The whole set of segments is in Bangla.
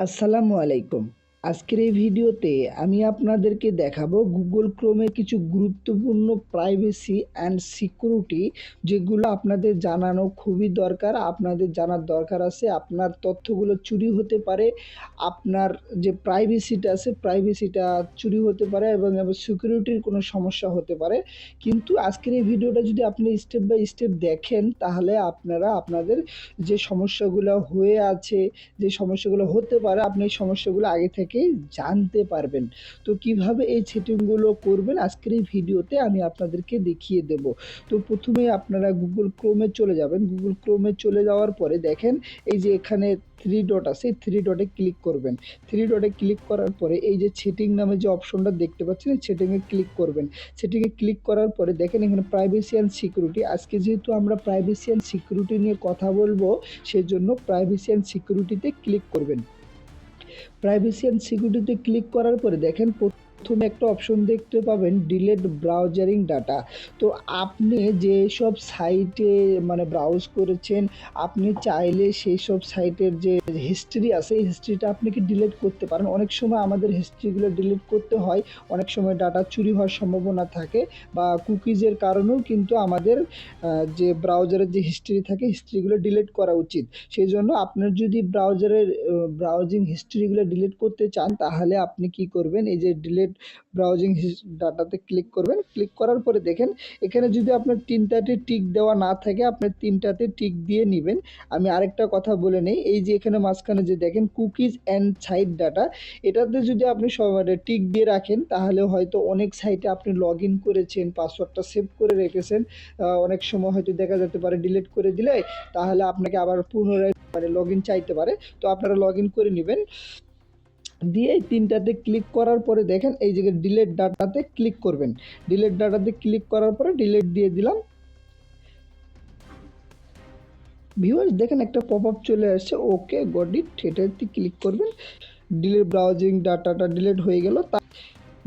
আসসালামু আলাইকুম। আজকের এই ভিডিওতে আমি আপনাদেরকে দেখাবো গুগল ক্রোমের কিছু গুরুত্বপূর্ণ প্রাইভেসি অ্যান্ড সিকিউরিটি যেগুলো আপনাদের জানানো খুবই দরকার। আপনাদের জানার দরকার আছে, আপনার তথ্যগুলো চুরি হতে পারে, আপনার যে প্রাইভেসিটা আছে প্রাইভেসিটা চুরি হতে পারে এবং সিকিউরিটির কোনো সমস্যা হতে পারে। কিন্তু আজকের এই ভিডিওটা যদি আপনি স্টেপ বাই স্টেপ দেখেন, তাহলে আপনারা আপনাদের যে সমস্যাগুলো হয়ে আছে, যে সমস্যাগুলো হতে পারে, আপনি এই সমস্যাগুলো আগে থেকেই জানতে পারবেন। তো কীভাবে এই সেটিংগুলো করবেন আজকের এই ভিডিওতে আমি আপনাদেরকে দেখিয়ে দেব। তো প্রথমে আপনারা গুগল ক্রোমে চলে যাবেন। গুগল ক্রোমে চলে যাওয়ার পরে দেখেন এই যে এখানে থ্রি ডট আছে থ্রি ডটে ক্লিক করবেন। থ্রি ডটে ক্লিক করার পরে এই যে সেটিং নামে যে অপশনটা দেখতে পাচ্ছেন, এই সেটিংয়ে ক্লিক করবেন। সেটিংয়ে ক্লিক করার পরে দেখেন এখানে প্রাইভেসি অ্যান্ড সিকিউরিটি আজকে যেহেতু আমরা প্রাইভেসি অ্যান্ড সিকিউরিটি নিয়ে কথা বলব, সেজন্য প্রাইভেসি অ্যান্ড সিকিউরিটিতে ক্লিক করবেন। প্রাইভেসি অ্যান্ড সিকিউরিটিতে ক্লিক করার পরে দেখেন প্রথমে একটা অপশন দেখতে পাবেন ডিলেট ব্রাউজারিং ডাটা তো আপনি যে সব সাইটে মানে ব্রাউজ করেছেন, আপনি চাইলে সেই সব সাইটের যে হিস্ট্রি আছে, এই হিস্ট্রিটা আপনি কি ডিলেট করতে পারেন? অনেক সময় আমাদের হিস্ট্রিগুলো ডিলিট করতে হয়, অনেক সময় ডাটা চুরি হওয়ার সম্ভাবনা থাকে বা কুকিজের কারণেও কিন্তু আমাদের যে ব্রাউজারের যে হিস্ট্রি থাকে হিস্ট্রিগুলো ডিলিট করা উচিত। সেই জন্য আপনার যদি ব্রাউজারের ব্রাউজিং হিস্ট্রিগুলো ডিলিট করতে চান, তাহলে আপনি কি করবেন? এই যে ডিলিট ব্রাউজিং ডাটাতে ক্লিক করবেন। ক্লিক করার পরে দেখেন, এখানে যদি আপনার তিনটাতে টিক দেওয়া না থাকে আপনার তিনটাতে টিক দিয়ে নেবেন। আমি আরেকটা কথা বলে নেই, এই যে এখানে মাঝখানে যে দেখেন কুকিজ অ্যান্ড সাইট ডাটা এটাতে যদি আপনি সবার টিক দিয়ে রাখেন, তাহলে হয়তো অনেক সাইটে আপনি লগ ইন করেছেন পাসওয়ার্ডটা সেভ করে রেখেছেন। অনেক সময় হয়তো দেখা যেতে পারে ডিলিট করে দিলে, তাহলে আপনাকে আবার পুনরায় মানে লগ ইন চাইতে পারে। তো আপনারা লগ ইন করে নেবেন। দিয়ে এই তিনটাতে ক্লিক করার পরে দেখেন, এই জায়গায় ডিলেট ডাটাতে ক্লিক করবেন। ডিলেট ডাটাতে ক্লিক করার পরে ডিলেট দিয়ে দিলাম। ভিউয়ার্স দেখেন একটা পপ আপ চলে আসছে ওকে গডি এটাতে ক্লিক করবেন। ডিলেট ব্রাউজিং ডাটাটা ডিলেট হয়ে গেল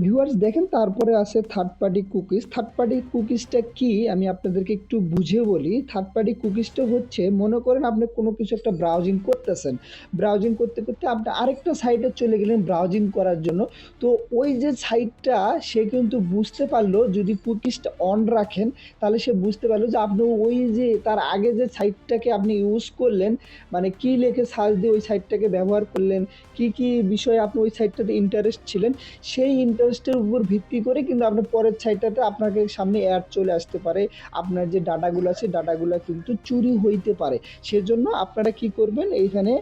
ভিউয়ার্স দেখেন তারপরে আছে third party cookies third party কুকিজটা কি? আমি আপনাদেরকে একটু বুঝে বলি। থার্ড পার্টি কুকিজটা হচ্ছে, মনে করেন আপনি কোনো কিছু একটা ব্রাউজিং করতেছেন। ব্রাউজিং করতে করতে আপনি আরেকটা সাইটে চলে গেলেন ব্রাউজিং করার জন্য। তো ওই যে সাইটটা সে কিন্তু বুঝতে পারল যদি কুকিজটা অন রাখেন, তাহলে সে বুঝতে পারল যে আপনি ওই যে তার আগে যে সাইটটাকে আপনি ইউজ করলেন মানে কি লেখে সার্চ দিয়ে ওই সাইটটাকে ব্যবহার করলেন, কি কি বিষয়ে আপনি ওই সাইটটাতে ইন্টারেস্ট ছিলেন, সেই ইন্টারেস্টের উপর ভিত্তি করে কিন্তু আপনার পরের সাইটটাতে আপনাকে সামনে অ্যাড চলে আসতে পারে। আপনার যে ডাটাগুলো আছে, ডাটাগুলো কিন্তু চুরি হইতে পারে। সেজন্য আপনারা কি করবেন, এইখানে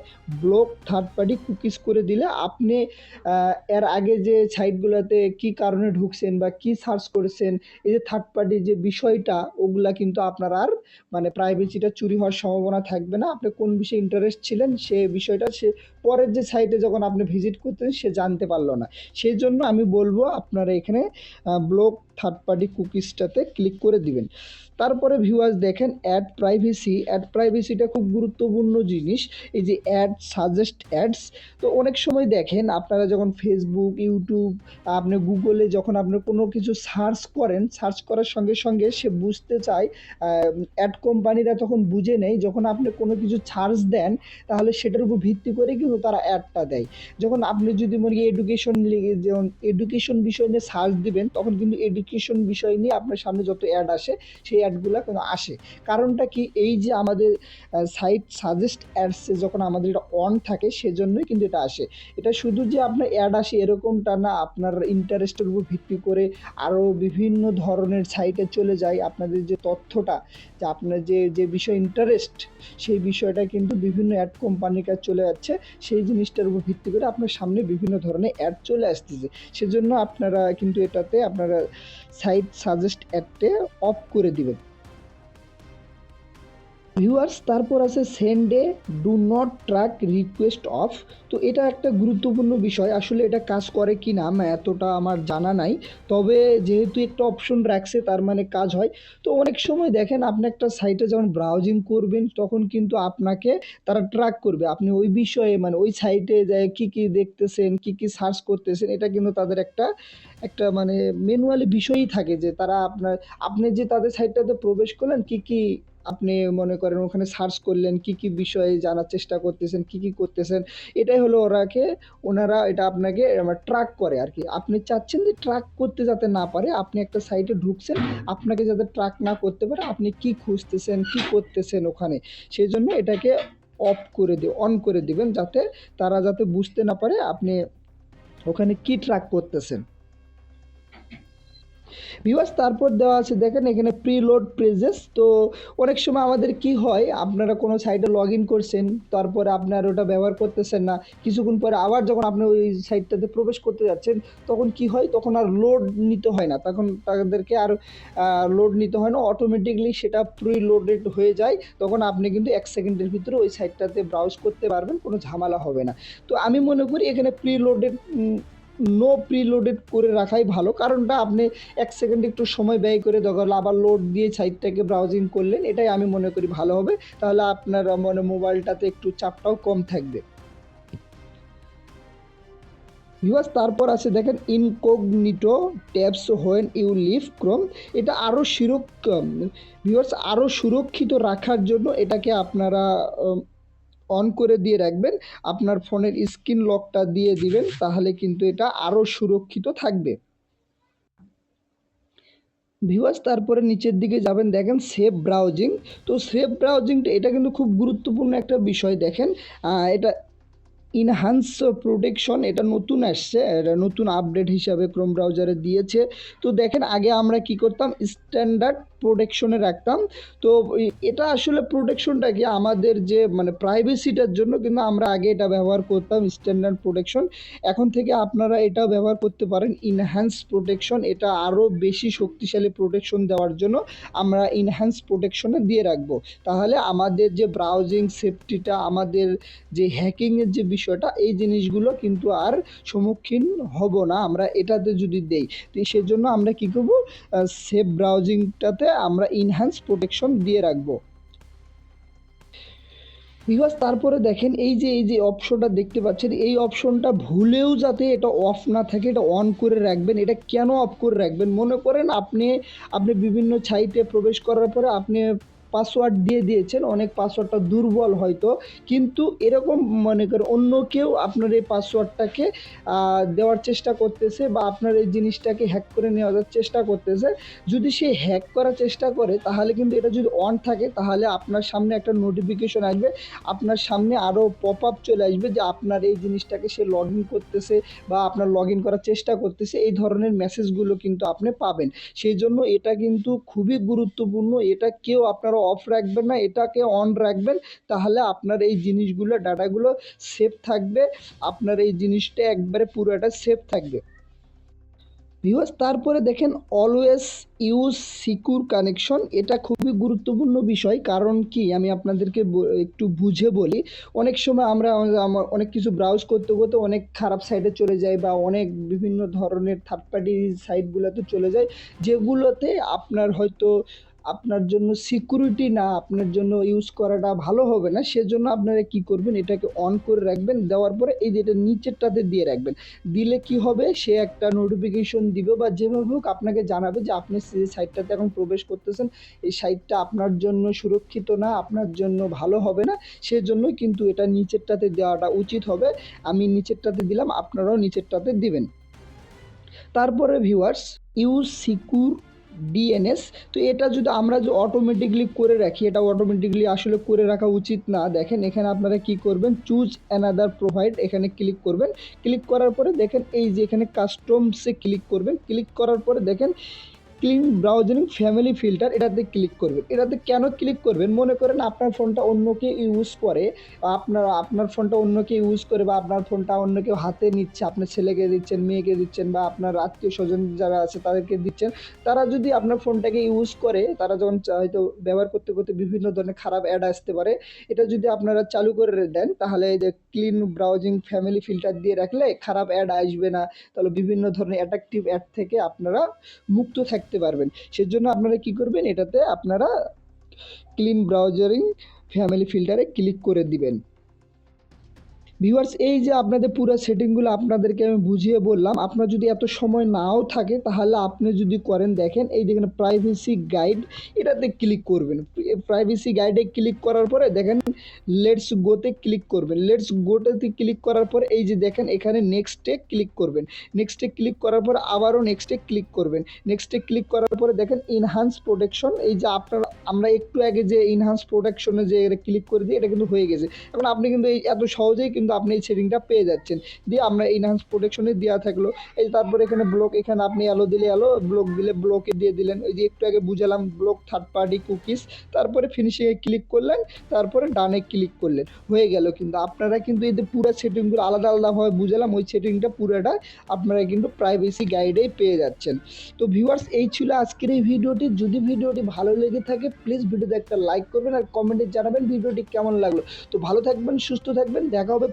ব্লক থার্ড পার্টি কুকিজ করে দিলে আপনি এর আগে যে সাইটগুলোতে কি কারণে ঢুকছেন বা কি সার্চ করেছেন, এই যে থার্ড পার্টির যে বিষয়টা, ওগুলা কিন্তু আপনার আর মানে প্রাইভেসিটা চুরি হওয়ার সম্ভাবনা থাকবে না। আপনি কোন বিষয়ে ইন্টারেস্ট ছিলেন, সে বিষয়টা সে পরের যে সাইটে যখন আপনি ভিজিট করতেন, সে জানতে পারল না। সেই জন্য আমি বলব আপনারা এখানে ব্লক থার্ড পার্টি কুকিজটাতে ক্লিক করে দিবেন। তারপরে ভিউয়ার্স দেখেন অ্যাড প্রাইভেসি অ্যাড প্রাইভেসিটা খুব গুরুত্বপূর্ণ জিনিস, এই যে অ্যাড সাজেস্ট অ্যাডস তো অনেক সময় দেখেন আপনারা যখন ফেসবুক ইউটিউব আপনি গুগলে যখন আপনি কোনো কিছু সার্চ করেন সার্চ করার সঙ্গে সঙ্গে সে বুঝতে চায় অ্যাড কোম্পানিরা তখন বুঝে নেয়। যখন আপনি কোনো কিছু সার্চ দেন, তাহলে সেটার উপর ভিত্তি করে কিন্তু তারা অ্যাডটা দেয়। যখন আপনি যদি মনে এডুকেশন যেমন এডুকেশন বিষয় নিয়ে সার্চ দিবেন, তখন কিন্তু এডুকেশন বিষয় নিয়ে আপনার সামনে যত অ্যাড আসে, সেই অ্যাডগুলো কিন্তু আসে। কারণটা কি? এই যে আমাদের সাইট সাজেস্ট অ্যাডসে যখন আমাদের এটা অন থাকে, সেজন্যই কিন্তু এটা আসে। এটা শুধু যে আপনার অ্যাড আসে এরকমটা না, আপনার ইন্টারেস্টের উপর ভিত্তি করে আরও বিভিন্ন ধরনের সাইটে চলে যায়। আপনাদের যে তথ্যটা, যে আপনার যে যে বিষয় ইন্টারেস্ট সেই বিষয়টা কিন্তু বিভিন্ন অ্যাড কোম্পানির কাছে চলে যাচ্ছে। সেই জিনিসটার উপর ভিত্তি করে আপনার সামনে বিভিন্ন ধরনের অ্যাড চলে আসতেছে। সেজন্য আপনারা কিন্তু এটাতে আপনারা সাইট সাজেস্ট অ্যাপটে অফ করে দিবেন। ভিউয়ার্স তারপর আছে send a do not track request off তো এটা একটা গুরুত্বপূর্ণ বিষয়, আসলে এটা কাজ করে কি না এতটা আমার জানা নাই। তবে যেহেতু একটা অপশন রাখছে, তার মানে কাজ হয়। তো অনেক সময় দেখেন, আপনি একটা সাইটে যখন ব্রাউজিং করবেন, তখন কিন্তু আপনাকে তারা ট্র্যাক করবে। আপনি ওই বিষয়ে মানে ওই সাইটে যায় কী কী দেখতেছেন, কী কী সার্চ করতেছেন, এটা কিন্তু তাদের একটা একটা মানে ম্যানুয়ালি বিষয়ই থাকে যে তারা আপনার, আপনি যে তাদের সাইটটাতে প্রবেশ করলেন, কী কী আপনি মনে করেন ওখানে সার্চ করলেন, কি কি বিষয়ে জানার চেষ্টা করতেছেন, কি কি করতেছেন, এটাই হলো ওরাকে, ওনারা এটা আপনাকে ট্র্যাক করে আর কি আপনি চাচ্ছেন যে ট্র্যাক করতে যাতে না পারে, আপনি একটা সাইটে ঢুকছেন, আপনাকে যাতে ট্র্যাক না করতে পারে, আপনি কি খুঁজতেছেন, কি করতেছেন ওখানে সেই জন্য এটাকে অফ করে দিয়ে অন করে দিবেন যাতে তারা যাতে বুঝতে না পারে আপনি ওখানে কি ট্র্যাক করতেছেন। ভিউয়ার্স তারপর দেওয়া আছে, দেখেন এখানে প্রিলোড প্রেজেস তো অনেক সময় আমাদের কি হয়, আপনারা কোনো সাইটে লগ ইন করছেন, তারপরে আপনার ওটা ব্যবহার করতেছেন না, কিছুক্ষণ পরে আবার যখন আপনি ওই সাইটটাতে প্রবেশ করতে যাচ্ছেন, তখন কি হয়, তখন আর লোড নিতে হয় না, তখন তাদেরকে আর লোড নিতে হয় না অটোমেটিকলি সেটা প্রিলোডেড হয়ে যায়, তখন আপনি কিন্তু এক সেকেন্ডের ভিতরে ওই সাইটটাতে ব্রাউজ করতে পারবেন, কোনো ঝামেলা হবে না। তো আমি মনে করি এখানে প্রিলোডেড নো প্রিলোডেড করে রাখাই ভালো। কারণটা আপনি এক সেকেন্ড একটু সময় ব্যয় করে দরকার আবার লোড দিয়ে সাইটটাকে ব্রাউজিং করলেন, এটাই আমি মনে করি ভালো হবে। তাহলে আপনার মানে মোবাইলটাতে একটু চাপটাও কম থাকবে। ভিউয়ার্স তারপর আছে দেখেন incognito tabs when you leave Chrome এটা আরও সুরক্ষ ভিউয়ার্স আরও সুরক্ষিত রাখার জন্য এটাকে আপনারা অন করে দিয়ে রাখবেন। আপনার ফোনের স্ক্রিন লকটা দিয়ে দিবেন, তাহলে কিন্তু এটা আরও সুরক্ষিত থাকবে। ভিউয়ার্স, তারপরে নিচের দিকে যাবেন, দেখেন সেফ ব্রাউজিং। তো সেফ ব্রাউজিংটা, এটা কিন্তু খুব গুরুত্বপূর্ণ একটা বিষয়, দেখেন। এটা ইনহান্স প্রোটেকশন এটা নতুন আসছে, এটা নতুন আপডেট হিসাবে ক্রোম ব্রাউজারে দিয়েছে। তো দেখেন, আগে আমরা কি করতাম? স্ট্যান্ডার্ড প্রোটেকশনে রাখতাম। তো এটা আসলে প্রোটেকশনটা কি? আমাদের যে মানে প্রাইভেসিটার জন্য কিন্তু আমরা আগে এটা ব্যবহার করতাম স্ট্যান্ডার্ড প্রোটেকশন এখন থেকে আপনারা এটা ব্যবহার করতে পারেন ইনহ্যান্স প্রোটেকশন এটা আরও বেশি শক্তিশালী প্রোটেকশন দেওয়ার জন্য আমরা ইনহ্যান্স প্রোটেকশনে দিয়ে রাখব। তাহলে আমাদের যে ব্রাউজিং সেফটিটা আমাদের যে হ্যাকিংয়ের যে বিষয়টা, এই জিনিসগুলো কিন্তু আর সম্মুখীন হব না। আমরা এটাতে যদি দেই, তো সেজন্য আমরা কী করব? সেফ ব্রাউজিংটাতে আমরা ইনহ্যান্স প্রোটেকশন দিয়ে রাখব। বিকজ তারপরে দেখেন এই যে এই যে অপশনটা দেখতে পাচ্ছেন, এই অপশনটা ভুলেও যাতে এটা অফ না থাকে, এটা অন করে রাখবেন, এটা কেন অফ করে রাখবেন? মনে করেন আপনি আপনি বিভিন্ন সাইটে প্রবেশ করার পরে আপনি পাসওয়ার্ড দিয়ে দিয়েছেন, অনেক পাসওয়ার্ডটা দুর্বল হয়তো। কিন্তু এরকম মনে করেন অন্য কেউ আপনার এই পাসওয়ার্ডটাকে দেওয়ার চেষ্টা করতেছে বা আপনার এই জিনিসটাকে হ্যাক করে নেওয়ার চেষ্টা করতেছে। যদি সে হ্যাক করার চেষ্টা করে, তাহলে কিন্তু এটা যদি অন থাকে, তাহলে আপনার সামনে একটা নোটিফিকেশন আসবে। আপনার সামনে আরও পপ আপ চলে আসবে যে আপনার এই জিনিসটাকে সে লগ ইন করতেছে বা আপনার লগ ইন করার চেষ্টা করতেছে। এই ধরনের মেসেজগুলো কিন্তু আপনি পাবেন। সেই জন্য এটা কিন্তু খুবই গুরুত্বপূর্ণ। এটা কেউ আপনারা অফ রাখবেন না, এটাকে অন রাখবেন, তাহলে আপনার এই জিনিসগুলো, ডাটাগুলো সেফ থাকবে, আপনার এই জিনিসটা একবারে পুরোটা সেফ থাকবে। ভিউয়ার্স তারপরে দেখেন অলওয়েজ ইউজ সিকিউর কানেকশন এটা খুবই গুরুত্বপূর্ণ বিষয়, কারণ কি, আমি আপনাদেরকে একটু বুঝে বলি, অনেক সময় আমরা অনেক কিছু ব্রাউজ করতে করতে অনেক খারাপ সাইটে চলে যাই বা অনেক বিভিন্ন ধরনের থার্ড পার্টি সাইটগুলোতে চলে যায় যেগুলোতে আপনার হয়তো আপনার জন্য সিকিউরিটি না, আপনার জন্য ইউজ করাটা ভালো হবে না, সেজন্য আপনারা কি করবেন, এটাকে অন করে রাখবেন, দেওয়ার পরে এই যে এটা নিচেরটাতে দিয়ে রাখবেন। দিলে কি হবে, সে একটা নোটিফিকেশন দিবে বা যেভাবে হোক আপনাকে জানাবে যে আপনি সেই সাইটটাতে এখন প্রবেশ করতেছেন। এই সাইটটা আপনার জন্য সুরক্ষিত না, আপনার জন্য ভালো হবে না, সেজন্যই কিন্তু এটা নিচেরটাতে দেওয়াটা উচিত হবে। আমি নিচেরটাতে দিলাম, আপনারাও নিচেরটাতে দিবেন। তারপরে ভিউয়ার্স ইউজ সিকিউর ডিএনএস তো এটা যদি আমরা যে অটোমেটিকলি করে রাখি, এটা অটোমেটিকলি আসলে করে রাখা উচিত না। দেখেন, এখানে আপনারা কি করবেন? চুজ অ্যানাদার প্রোভাইড এখানে ক্লিক করবেন। ক্লিক করার পরে দেখেন, এই যে এখানে কাস্টমসে ক্লিক করবেন। ক্লিক করার পরে দেখেন ক্লিন ব্রাউজিং ফ্যামিলি ফিল্টার এটাতে ক্লিক করবেন। এটাতে কেন ক্লিক করবেন? মনে করেন আপনার ফোনটা অন্যকে ইউজ করে, আপনার আপনার ফোনটা অন্যকে ইউজ করে বা আপনার ফোনটা অন্য কেউ হাতে নিচ্ছে, আপনার ছেলেকে দিচ্ছেন, মেয়েকে দিচ্ছেন বা আপনার আত্মীয় স্বজন যারা আছে তাদেরকে দিচ্ছেন, তারা যদি আপনার ফোনটাকে ইউজ করে, তারা যখন হয়তো ব্যবহার করতে করতে বিভিন্ন ধরনের খারাপ অ্যাড আসতে পারে। এটা যদি আপনারা চালু করে দেন, তাহলে যে ক্লিন ব্রাউজিং ফ্যামিলি ফিল্টার দিয়ে রাখলে খারাপ অ্যাড আসবে না। তাহলে বিভিন্ন ধরনের অ্যাট্রাকটিভ অ্যাড থেকে আপনারা মুক্ত থাকতে থাকতে পারবেন। সেজন্য আপনারা কি করবেন, এটাতে আপনারা ক্লিন ব্রাউজারিং ফ্যামিলি ফিল্টারে ক্লিক করে দিবেন। ভিউয়ার্স এই যে আপনাদের পুরো সেটিংগুলো আপনাদেরকে আমি বুঝিয়ে বললাম, আপনার যদি এত সময় নাও থাকে, তাহলে আপনি যদি করেন, দেখেন, এই দেখেন প্রাইভেসি গাইড এটাতে ক্লিক করবেন। প্রাইভেসি গাইডে ক্লিক করার পরে দেখেন লেটস গোতে ক্লিক করবেন। লেটস গোতে ক্লিক করার পরে, এই যে দেখেন, এখানে নেক্সটে ক্লিক করবেন। নেক্সটে ক্লিক করার পর আবারও নেক্সটে ক্লিক করবেন। নেক্সটে ক্লিক করার পরে দেখেন ইনহান্স প্রোটেকশন এই যে আপনার, আমরা একটু আগে যে ইনহান্স প্রোটেকশনে যে ক্লিক করে দিই, এটা কিন্তু হয়ে গেছে। এখন আপনি কিন্তু এই এত সহজেই কিন্তু আপনি এই সেটিংটা পেয়ে যাচ্ছেন। দিয়ে আমরা ইনহান্স প্রোটেকশনে দেওয়া থাকল। এই যে তারপরে এখানে ব্লক এখানে আপনি অ্যালো দিলে অ্যালো ব্লক দিলে ব্লকে দিয়ে দিলেন। ওই যে একটু আগে বুঝালাম ব্লক থার্ড পার্টি কুকিজ তারপরে ফিনিশিংয়ে ক্লিক করলেন, তারপরে ডানে ক্লিক করলেন। হয়ে গেল কিন্তু। আপনারা কিন্তু এই যে পুরো সেটিংগুলো আলাদা আলাদাভাবে বুঝালাম, ওই সেটিংটা পুরোটা আপনারা কিন্তু প্রাইভেসি গাইডেই পেয়ে যাচ্ছেন। তো ভিউয়ার্স এই ছিল আজকের এই ভিডিওটি। যদি ভিডিওটি ভালো লেগে থাকে প্লিজ ভিডিওতে একটা লাইক করবেন আর কমেন্টে জানাবেন ভিডিওটি কেমন লাগল। তো ভালো থাকবেন, সুস্থ থাকবেন। দেখা হবে